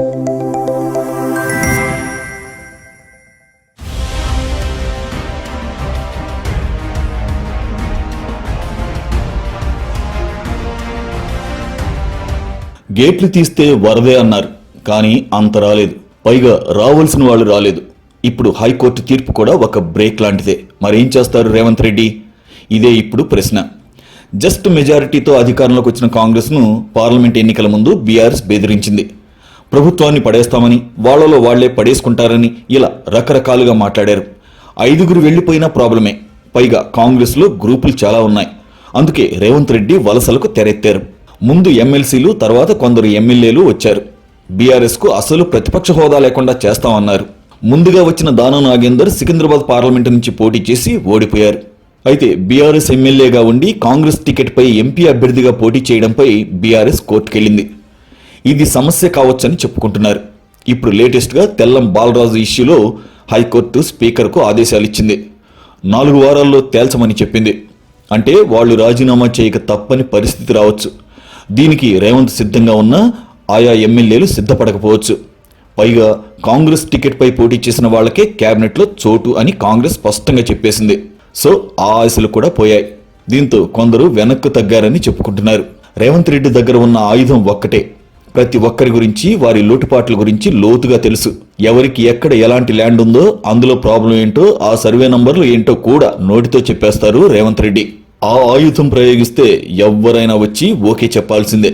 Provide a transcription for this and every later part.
గేట్లు తీస్తే వరదే అన్నారు కానీ అంత రాలేదు. పైగా రావాల్సిన వాళ్ళు రాలేదు. ఇప్పుడు హైకోర్టు తీర్పు కూడా ఒక బ్రేక్ లాంటిదే. మరేం చేస్తారు రేవంత్ రెడ్డి? ఇదే ఇప్పుడు ప్రశ్న. జస్ట్ మెజారిటీతో అధికారంలోకి వచ్చిన కాంగ్రెస్ను పార్లమెంట్ ఎన్నికల ముందు బీఆర్ఎస్ బెదిరించింది. ప్రభుత్వాన్ని పడేస్తామని వాళ్ళలో వాళ్ళే పడేసుకుంటారని ఇలా రకరకాలుగా మాట్లాడారు. ఐదుగురు వెళ్ళిపోయినా ప్రాబ్లమే. పైగా కాంగ్రెస్లో గ్రూపులు చాలా ఉన్నాయి. అందుకే రేవంత్ రెడ్డి వలసలకు తెరెత్తారు. ముందు ఎమ్మెల్సీలు తర్వాత కొందరు ఎమ్మెల్యేలు వచ్చారు. బీఆర్ఎస్కు అసలు ప్రతిపక్ష హోదా లేకుండా చేస్తామన్నారు. ముందుగా వచ్చిన దానం నాగేందర్ సికింద్రాబాద్ పార్లమెంటు నుంచి పోటీ చేసి ఓడిపోయారు. అయితే బీఆర్ఎస్ ఎమ్మెల్యేగా ఉండి కాంగ్రెస్ టికెట్పై ఎంపీ అభ్యర్థిగా పోటీ చేయడంపై బీఆర్ఎస్ కోర్టుకెళ్ళింది ఇది సమస్య కావచ్చని చెప్పుకుంటున్నారు. ఇప్పుడు లేటెస్ట్గా తెల్లం బాలరాజు ఇష్యూలో హైకోర్టు స్పీకర్కు ఆదేశాలు ఇచ్చింది. నాలుగు వారాల్లో తేల్చమని చెప్పింది. అంటే వాళ్ళు రాజీనామా చేయక తప్పని పరిస్థితి రావచ్చు. దీనికి రేవంత్ సిద్ధంగా ఉన్న ఆయా ఎమ్మెల్యేలు సిద్ధపడకపోవచ్చు. పైగా కాంగ్రెస్ టికెట్పై పోటీ చేసిన వాళ్ళకే క్యాబినెట్లో చోటు అని కాంగ్రెస్ స్పష్టంగా చెప్పేసింది. సో ఆ ఆశలు కూడా పోయాయి. దీంతో కొందరు వెనక్కు తగ్గారని చెప్పుకుంటున్నారు. రేవంత్ రెడ్డి దగ్గర ఉన్న ఆయుధం ఒక్కటే. ప్రతి ఒక్కరి గురించి వారి లోటుపాట్ల గురించి లోతుగా తెలుసు. ఎవరికి ఎక్కడ ఎలాంటి ల్యాండ్ ఉందో అందులో ప్రాబ్లం ఏంటో ఆ సర్వే నంబర్లు ఏంటో కూడా నోటితో చెప్పేస్తారు రేవంత్ రెడ్డి. ఆ ఆయుధం ప్రయోగిస్తే ఎవ్వరైనా వచ్చి ఓకే చెప్పాల్సిందే.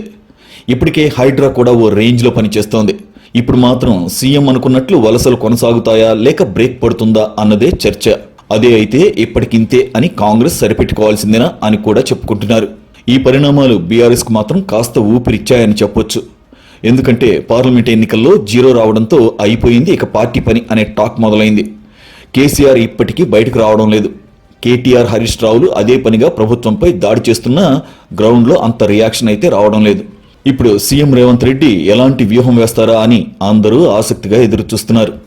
ఇప్పటికే హైడ్రా కూడా ఓ రేంజ్లో పనిచేస్తోంది. ఇప్పుడు మాత్రం సీఎం అనుకున్నట్లు వలసలు కొనసాగుతాయా లేక బ్రేక్ పడుతుందా అన్నదే చర్చ. అదే అయితే ఇప్పటికింతే అని కాంగ్రెస్ సరిపెట్టుకోవాల్సిందేనా అని కూడా చెప్పుకుంటున్నారు. ఈ పరిణామాలు బీఆర్ఎస్కు మాత్రం కాస్త ఊపిరిచ్చాయని చెప్పొచ్చు. ఎందుకంటే పార్లమెంట్ ఎన్నికల్లో జీరో రావడంతో అయిపోయింది ఇక పార్టీ పని అనే టాక్ మొదలైంది. కేసీఆర్ ఇప్పటికీ బయటకు రావడం లేదు. కేటీఆర్ హరీష్ రావులు అదే పనిగా ప్రభుత్వంపై దాడి చేస్తున్నా గ్రౌండ్లో అంత రియాక్షన్ అయితే రావడం లేదు. ఇప్పుడు సీఎం రేవంత్ రెడ్డి ఎలాంటి వ్యూహం వేస్తారా అని అందరూ ఆసక్తిగా ఎదురుచూస్తున్నారు.